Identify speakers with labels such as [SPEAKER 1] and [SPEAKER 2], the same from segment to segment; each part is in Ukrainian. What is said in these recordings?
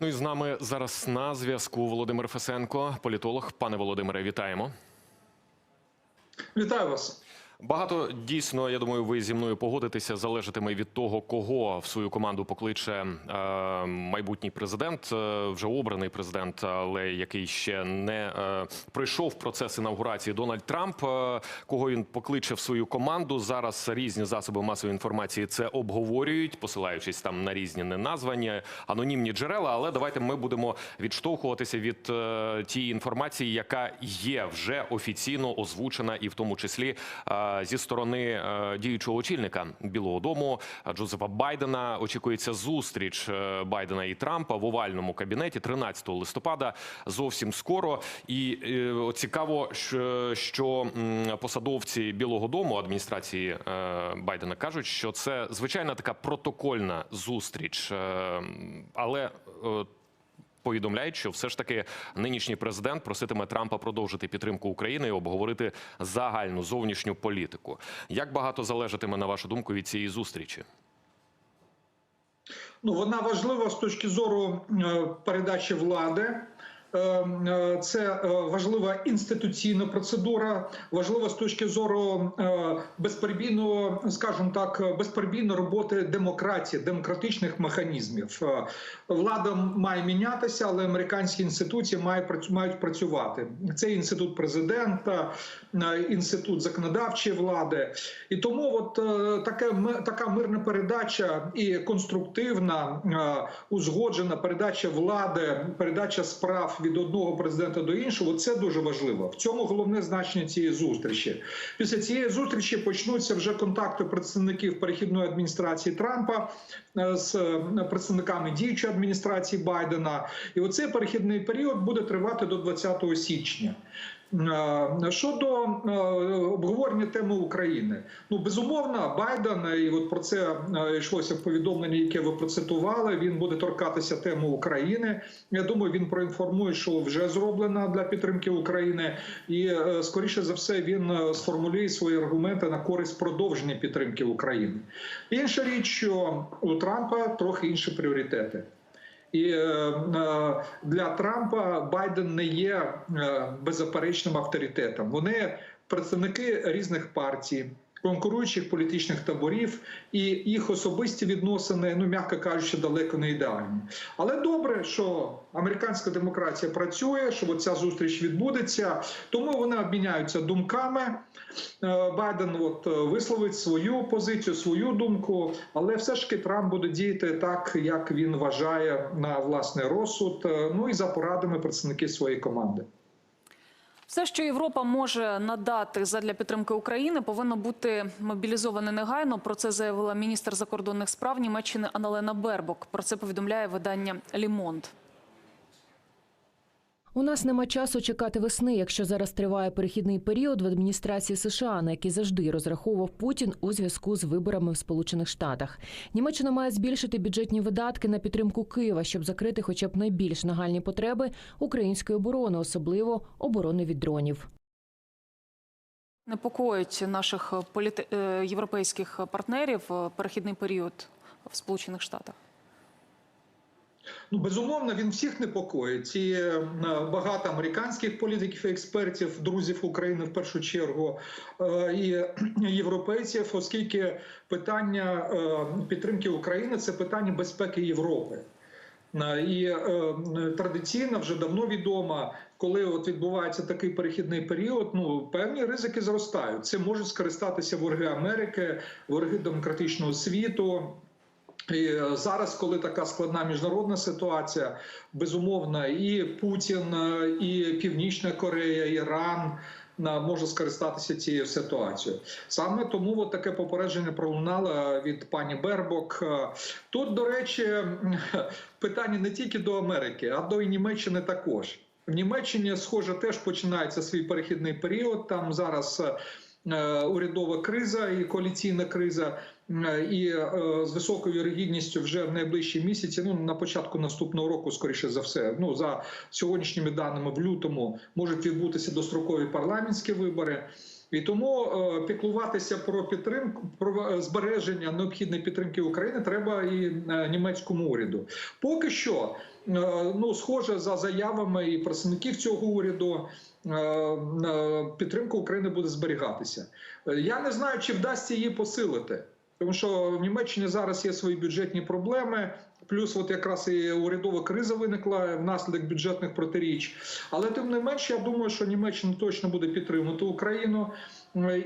[SPEAKER 1] Ну і з нами зараз на зв'язку Володимир Фесенко, політолог. Пане Володимире, вітаємо.
[SPEAKER 2] Вітаю вас.
[SPEAKER 1] Багато дійсно, я думаю, ви зі мною погодитеся, залежатиме від того, кого в свою команду покличе е, майбутній президент, е, вже обраний президент, але який ще не е, пройшов процес інавгурації Дональд Трамп. Е, кого він покличе в свою команду? Зараз різні засоби масової інформації це обговорюють, посилаючись там на різні неназвані анонімні джерела. Але давайте ми будемо відштовхуватися від е, тієї інформації, яка є вже офіційно озвучена, і в тому числі. е, зі сторони е, діючого очільника Білого Дому Джозефа Байдена очікується зустріч е, Байдена і Трампа в овальному кабінеті 13 листопада. Зовсім скоро. І е, цікаво, що, посадовці Білого Дому адміністрації Байдена кажуть, що це звичайна така протокольна зустріч, але повідомляють, що все ж таки нинішній президент проситиме Трампа продовжити підтримку України і обговорити загальну зовнішню політику. Як багато залежатиме на вашу думку від цієї зустрічі?
[SPEAKER 2] Ну вона важлива з точки зору е, передачі влади. Е, е, Це е, важлива інституційна процедура, важлива з точки зору безперебійного, скажімо так, безперебійної роботи демократії, демократичних механізмів. Влада має мінятися, але американські інституції мають працю- працювати. Це інститут президента, інститут законодавчої влади, і тому от таке така мирна передача і конструктивна, узгоджена передача влади, передача справ від одного президента до іншого. Це дуже важливо. В цьому головне значення цієї зустрічі. Після цієї зустрічі почнуться вже контакти представників перехідної адміністрації Трампа е, з е, представниками діючої адміністрації Байдена. І оцей перехідний період буде тривати до 20 січня. Е, Щодо е, обговорення теми України, ну безумовно, Байден і от про це е, йшлося в повідомленні, яке ви процитували. Він буде торкатися теми України. Я думаю, він проінформує, що вже зроблено для підтримки України, і скоріше за все він сформулює свої аргументи на користь продовження підтримки України. Інша річ, що у Трампа трохи інші пріоритети. І е, е, для Трампа Байден не є е, беззаперечним авторитетом. Вони представники різних партій, конкуруючих політичних таборів, і їх особисті відносини, ну м'яко кажучи, далеко не ідеальні. Але добре, що американська демократія працює, що ця зустріч відбудеться, тому вони обміняються думками. Е, Байден от е, висловить свою позицію, свою думку, але все ж таки Трамп буде діяти так, як він вважає на власний розсуд. е, Ну і за порадами представників своєї команди.
[SPEAKER 3] Все, що Європа може надати задля підтримки України, повинно бути мобілізоване негайно. Про це заявила міністр закордонних справ Німеччини Аналена Бербок. Про це повідомляє видання Лімонд.
[SPEAKER 4] У нас нема часу чекати весни, якщо зараз триває перехідний період в адміністрації США, на який завжди розраховував Путін у зв'язку з виборами в Сполучених Штатах. Німеччина має збільшити бюджетні видатки на підтримку Києва, щоб закрити хоча б найбільш нагальні потреби української оборони, особливо оборони від дронів.
[SPEAKER 3] Непокоїть наших політи... е, європейських партнерів е, перехідний період в Сполучених Штатах.
[SPEAKER 2] Ну, безумовно, він всіх непокоїть. І е, багато американських політиків експертів, друзів України в першу чергу, е, і європейців, оскільки питання е, підтримки України це питання безпеки Європи. І е, традиційно вже давно відомо, коли от відбувається такий перехідний період, ну певні ризики зростають. Це можуть скористатися вороги Америки, вороги демократичного світу. І е, зараз, коли така складна міжнародна ситуація, безумовно, і Путін, е, і Північна Корея, Іран е, може скористатися цією ситуацією. Саме тому от таке попередження пролунало від пані Бербок. Тут, до речі, питання не тільки до Америки, а до Німеччини також. В Німеччині, схоже, теж починається свій перехідний період. Там зараз урядова криза і коаліційна криза. Е, І е, з високою вірогідністю вже в найближчі місяці, ну на початку наступного року, скоріше за все, ну за сьогоднішніми даними в лютому можуть відбутися дострокові парламентські вибори. І тому е, піклуватися про підтримку, про збереження необхідної підтримки України треба і німецькому уряду. Поки що, ну схоже за заявами і представників цього уряду. Підтримка України буде зберігатися. Я не знаю, чи вдасться її посилити, тому що в Німеччині зараз є свої бюджетні проблеми. Плюс, от якраз і урядова криза виникла внаслідок бюджетних протиріч. Але тим не менш, я думаю, що Німеччина точно буде підтримувати Україну.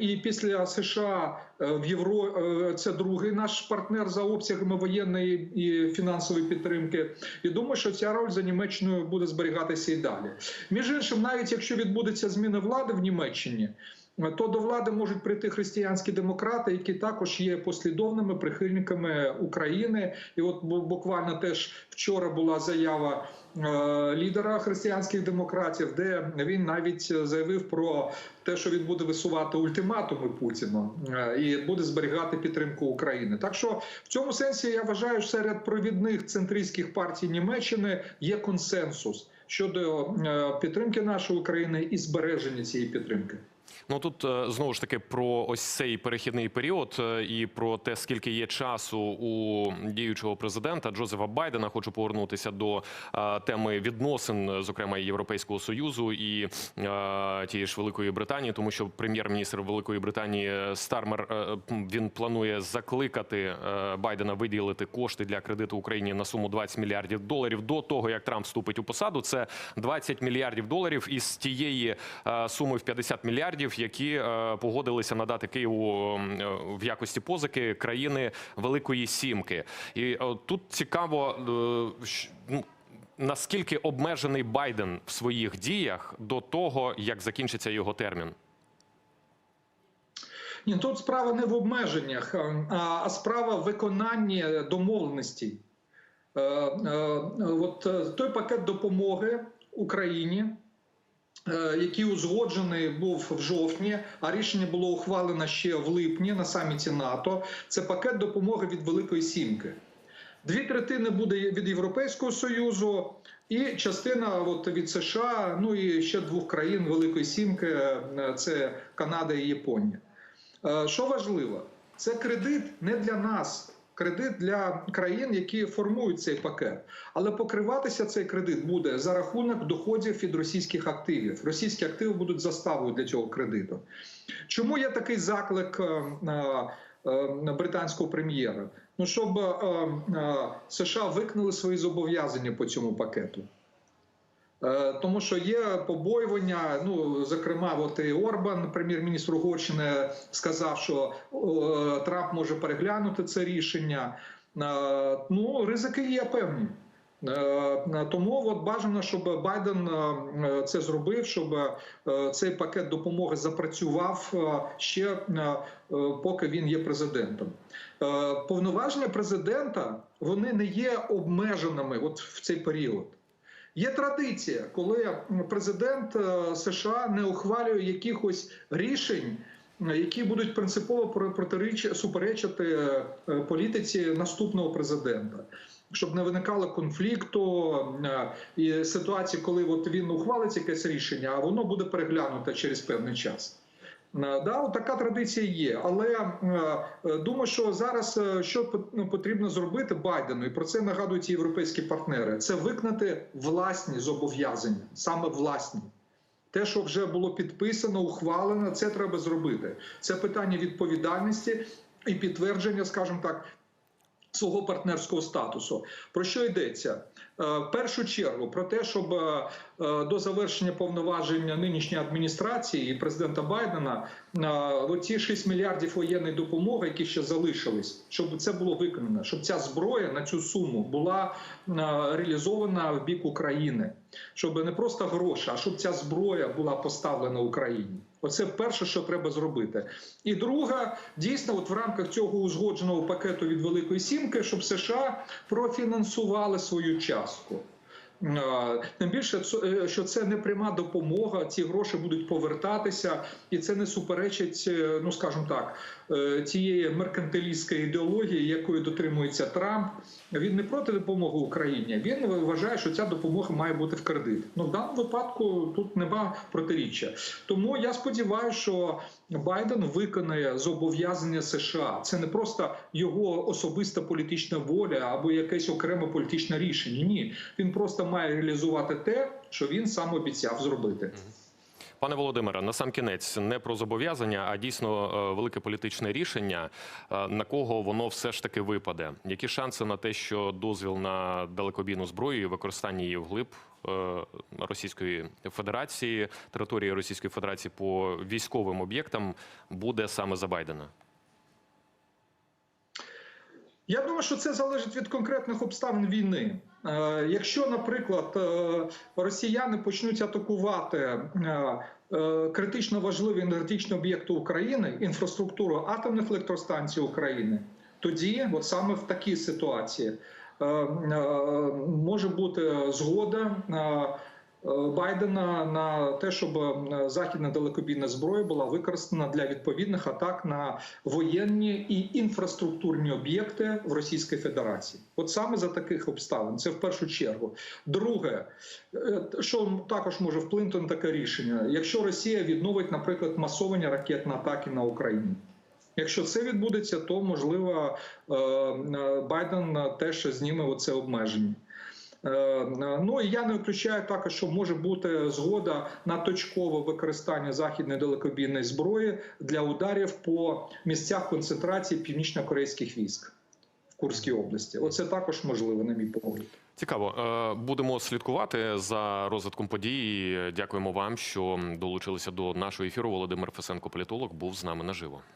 [SPEAKER 2] І після США е, в Євро е, це другий наш партнер за обсягами воєнної і фінансової підтримки. І думаю, що ця роль за Німеччиною буде зберігатися і далі. Між іншим, навіть якщо відбудеться зміна влади в Німеччині. Е, То до влади можуть прийти християнські демократи, які також є послідовними прихильниками України. І от буквально теж вчора була заява е, лідера християнських демократів, де він навіть заявив про те, що він буде висувати ультиматуми Путіну е, і буде зберігати підтримку України. Так що в цьому сенсі я вважаю, що серед провідних центристських партій Німеччини є консенсус щодо підтримки нашої України і збереження цієї підтримки.
[SPEAKER 1] Ну тут е, знову ж таки про ось цей перехідний період е, і про те, скільки є часу у діючого президента Джозефа Байдена. Хочу повернутися до е, теми відносин, зокрема Європейського союзу і тієї ж Великої Британії, тому що прем'єр-міністр Великої Британії Стармер він планує закликати Байдена виділити кошти для кредиту Україні на суму 20 мільярдів доларів до того, як Трамп вступить у посаду. Це 20 мільярдів доларів із тієї суми в 50 мільярдів, які е, погодилися надати Києву е, в якості позики країни Великої Сімки. І е, тут цікаво, ну, наскільки обмежений Байден в своїх діях до того, як закінчиться його термін.
[SPEAKER 2] Ні, тут справа не в обмеженнях, а- справа в виконанні домовленостей. От той пакет допомоги Україні, який узгоджений був в жовтні, а рішення було ухвалено ще в липні на саміті НАТО. Це пакет допомоги від Великої Сімки. Дві третини буде від Європейського союзу, і частина от від США, ну і ще двох країн Великої Сімки е, це Канада і Японія. Е, Що важливо, це кредит не для нас, кредит для країн, які формують цей пакет. Але покриватися цей кредит буде за рахунок доходів від російських активів. Російські активи будуть заставою для цього кредиту. Чому є такий заклик е, на е, британського прем'єра? Ну щоб е, е, США виконали свої зобов'язання по цьому пакету. Е, Тому що є побоювання. Ну зокрема, от і Орбан, прем'єр-міністр Угорщини, сказав, що Трамп може переглянути це рішення. Е, Ну ризики є певні. Е, Тому от бажано, щоб Байден це зробив, щоб цей пакет допомоги запрацював ще поки він є президентом. Повноваження президента вони не є обмеженими от в цей період. Є традиція, коли президент е, США не ухвалює якихось рішень, які будуть принципово суперечити е, політиці наступного президента. Щоб не виникало конфлікту е, і ситуації, коли от він ухвалить якесь рішення, а воно буде переглянуто через певний час. Е, Да, така традиція є, але е, е, думаю, що зараз що ну, потрібно зробити Байдену, і про це нагадують і європейські партнери. Це виконати власні зобов'язання, саме власні. Те, що вже було підписано, ухвалено, це треба зробити. Це питання відповідальності і підтвердження, скажімо так, свого партнерського статусу. Про що йдеться? Е, В першу чергу про те, щоб е, е, до завершення повноваження нинішньої адміністрації і президента Байдена оці 6 мільярдів воєнної допомоги, які ще залишились, щоб це було виконано, щоб ця зброя на цю суму була реалізована в бік України, щоб не просто гроші, а щоб ця зброя була поставлена Україні. Оце перше, що треба зробити. І друга, дійсно, от в рамках цього узгодженого пакету від Великої Сімки, щоб США профінансували свою частку. Тим більше, е, що це не пряма допомога, ці гроші будуть повертатися, і це не суперечить, е, ну скажімо так, е, тієї меркантилістської ідеології, якої дотримується Трамп. Він не проти допомоги Україні. Він вважає, що ця допомога має бути в кредит. Ну в даному випадку тут нема протиріччя. Тому я сподіваюся, що Байден виконає зобов'язання США. Це не просто його особиста політична воля або якесь окреме політичне рішення. Ні, він просто має реалізувати те, що він сам обіцяв зробити.
[SPEAKER 1] Пане Володимире, на сам кінець не про зобов'язання, а дійсно е, велике політичне рішення. Е, На кого воно все ж таки випаде? Які шанси на те, що дозвіл на далекобійну зброю і використання її вглиб е, Російської Федерації, території Російської Федерації по військовим об'єктам буде саме за Байдена?
[SPEAKER 2] Я думаю, що це залежить від конкретних обставин війни. Е, Якщо, наприклад, е, росіяни почнуть атакувати е, критично важливі енергетичні об'єкти України, інфраструктуру атомних електростанцій України, тоді, от саме в такій ситуації, може бути згода. Е, Байдена на те, щоб е, західна далекобійна зброя була використана для відповідних атак на воєнні і інфраструктурні об'єкти в Російській Федерації. От саме за таких обставин, це в першу чергу. Друге, е, що також може вплинути на таке рішення, якщо Росія відновить, наприклад, масовані ракетні атаки на Україну. Якщо це відбудеться, то можливо Байден теж зніме оце обмеження. Е, Ну і я не виключаю також, що може бути згода на точкове використання західної далекобійної зброї для ударів по місцях концентрації північно-корейських військ в Курській області. Оце також можливо, на мій погляд.
[SPEAKER 1] Цікаво. Е, Будемо слідкувати за розвитком подій. Дякуємо вам, що долучилися до нашого ефіру. Володимир Фесенко, політолог, був з нами наживо.